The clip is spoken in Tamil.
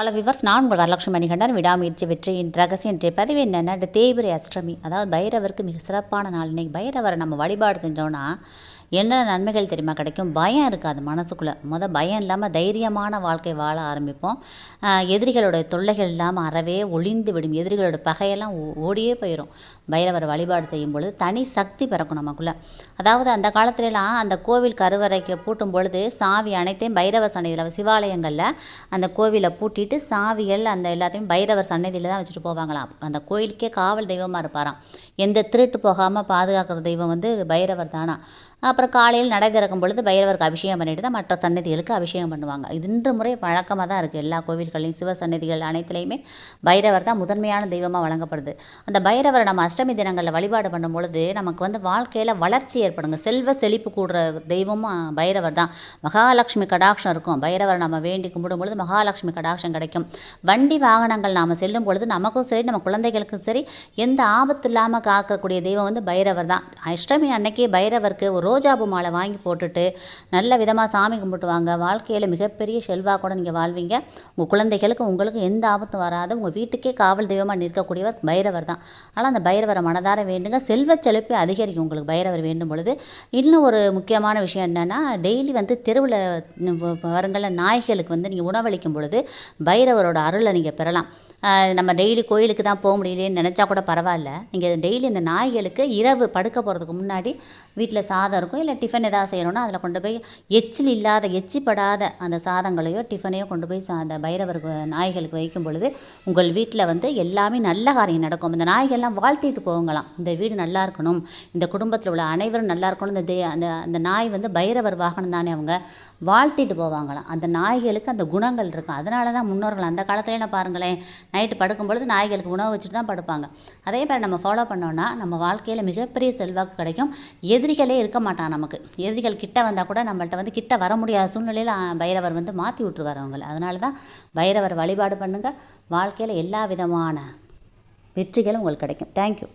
ஹலோ விவர்ஸ் நான் உங்கள் வரலட்சுமி மணிகண்டன் விடாமுயற்சி வெற்றியின் ரகசியம் என்ற பதிவு என்னென்னா தேய்பிரை அஷ்டமி. அதாவது பைரவருக்கு மிக சிறப்பான நாள். இன்னைக்கு பைரவரை நம்ம வழிபாடு செஞ்சோன்னா என்ன நன்மைகள் தெரியுமா? கிடைக்கும். பயம் இருக்காது மனசுக்குள்ளே. முத பயம் இல்லாமல் தைரியமான வாழ்க்கை வாழ ஆரம்பிப்போம். எதிரிகளோட தொல்லைகள் இல்லாமல் அறவே ஒளிந்து விடும். எதிரிகளோட பகையெல்லாம் ஓ- ஓடியே போயிடும் பைரவர் வழிபாடு செய்யும் பொழுது தனி சக்தி பிறக்கும் நமக்குள்ளே. அதாவது அந்த காலத்துலலாம் அந்த கோவில் கருவறைக்கு பூட்டும் பொழுது சாவி அனைத்தையும் பைரவர் சன்னதியில் சிவாலயங்களில் அந்த கோவிலை பூட்டிட்டு சாவிகள் அந்த எல்லாத்தையும் பைரவர் சன்னதியில் தான் வச்சுட்டு போவாங்களாம். அந்த கோயிலுக்கே காவல் தெய்வமாக இருப்பாராம். எந்த திருட்டு போகாமல் பாதுகாக்கிற தெய்வம் வந்து பைரவர் தானா? அப்புறம் காலையில் நடை திறக்கும் பொழுது பைரவருக்கு அபிஷேகம் பண்ணிட்டு தான் மற்ற சன்னதிகளுக்கு அபிஷேகம் பண்ணுவாங்க. இது இன்று முறை வழக்கமாக தான் இருக்குது எல்லா கோவில்களையும் சிவ சன்னதிகள் அனைத்துலேயுமே பைரவர் தான் முதன்மையான தெய்வமாக வழங்கப்படுது. அந்த பைரவரை நம்ம அஷ்டமி தினங்களில் வழிபாடு பண்ணும் பொழுது நமக்கு வந்து வாழ்க்கையில் வளர்ச்சி ஏற்படுங்க. செல்வ செழிப்பு கூடுற தெய்வமும் பைரவர் தான். மகாலட்சுமி கடாட்சம் இருக்கும். பைரவரை நம்ம வேண்டி கும்பிடும் பொழுது மகாலட்சுமி கடாட்சம் கிடைக்கும். வண்டி வாகனங்கள் நாம் செல்லும் பொழுது நமக்கும் சரி நம்ம குழந்தைகளுக்கும் சரி எந்த ஆபத்து இல்லாமல் காக்கக்கூடிய தெய்வம் வந்து பைரவர் தான். அஷ்டமி அன்னைக்கு பைரவருக்கு ஒரு ரோஜாபூ மாலை வாங்கி போட்டுட்டு நல்ல விதமாக சாமி கும்பிட்டுவாங்க. வாழ்க்கையில் மிகப்பெரிய செல்வாக்கூட நீங்கள் வாழ்வீங்க. உங்கள் குழந்தைகளுக்கு உங்களுக்கு எந்த ஆபத்தும் வராது. உங்கள் வீட்டுக்கே காவல் தெய்வமாக நிற்கக்கூடியவர் பைரவர் தான். ஆனால் அந்த பைரவரை மனதார வேண்டுங்க. செல்வ செழிப்பை அதிகரிக்கும் உங்களுக்கு பைரவர் வேண்டும் பொழுது. இன்னும் ஒரு முக்கியமான விஷயம் என்னென்னா டெய்லி வந்து தெருவில் வருங்கள நாய்களுக்கு வந்து நீங்கள் உணவளிக்கும் பொழுது பைரவரோட அருளை நீங்கள் பெறலாம். நம்ம டெய்லி கோயிலுக்கு தான் போக முடியலையேன்னு நினச்சா கூட பரவாயில்ல. நீங்கள் டெய்லி இந்த நாய்களுக்கு இரவு படுக்க போகிறதுக்கு முன்னாடி வீட்டில் சாதம் இருக்கும். இல்லை டிஃபன் ஏதாவது செய்யணும்னா அதில் கொண்டு போய் எச்சில் இல்லாத எச்சிப்படாத அந்த சாதங்களையோ டிஃபனையோ கொண்டு போய் சா- அந்த பைரவருக்கு நாய்களுக்கு வைக்கும் பொழுது உங்கள் வீட்டில் வந்து எல்லாமே நல்ல காரியம் நடக்கும். இந்த நாய்கள்லாம் வாழ்த்திட்டு போங்களாம். இந்த வீடு நல்லா இருக்கணும். இந்த குடும்பத்தில் உள்ள அனைவரும் நல்லா இருக்கணும். இந்த தே அந்த அந்த நாய் வந்து பைரவர் வாகனம் தானே அவங்க வாழ்த்திட்டு போவாங்களாம். அந்த நாய்களுக்கு அந்த குணங்கள் இருக்கும். அதனால தான் முன்னோர்கள் அந்த காலத்துலேயே என்ன பாருங்களேன் நைட்டு படுக்கும் பொழுது நாய்களுக்கு உணவு வச்சுட்டு தான் படுப்பாங்க. அதே மாதிரி நம்ம ஃபாலோ பண்ணோன்னா நம்ம வாழ்க்கையில் மிகப்பெரிய செல்வாக்கு கிடைக்கும். எதிரிகளே இருக்க மாட்டான் நமக்கு. எதிரிகள் கிட்ட வந்தால் கூட நம்மள்கிட்ட வந்து கிட்ட வர முடியாத சூழ்நிலையில் பைரவர் வந்து மாற்றி விட்டுருவார் அவங்கள. அதனால தான் பைரவர் வழிபாடு பண்ணுங்கள் வாழ்க்கையில் எல்லா விதமான வெற்றிகளும் உங்களுக்கு கிடைக்கும். தேங்க்யூ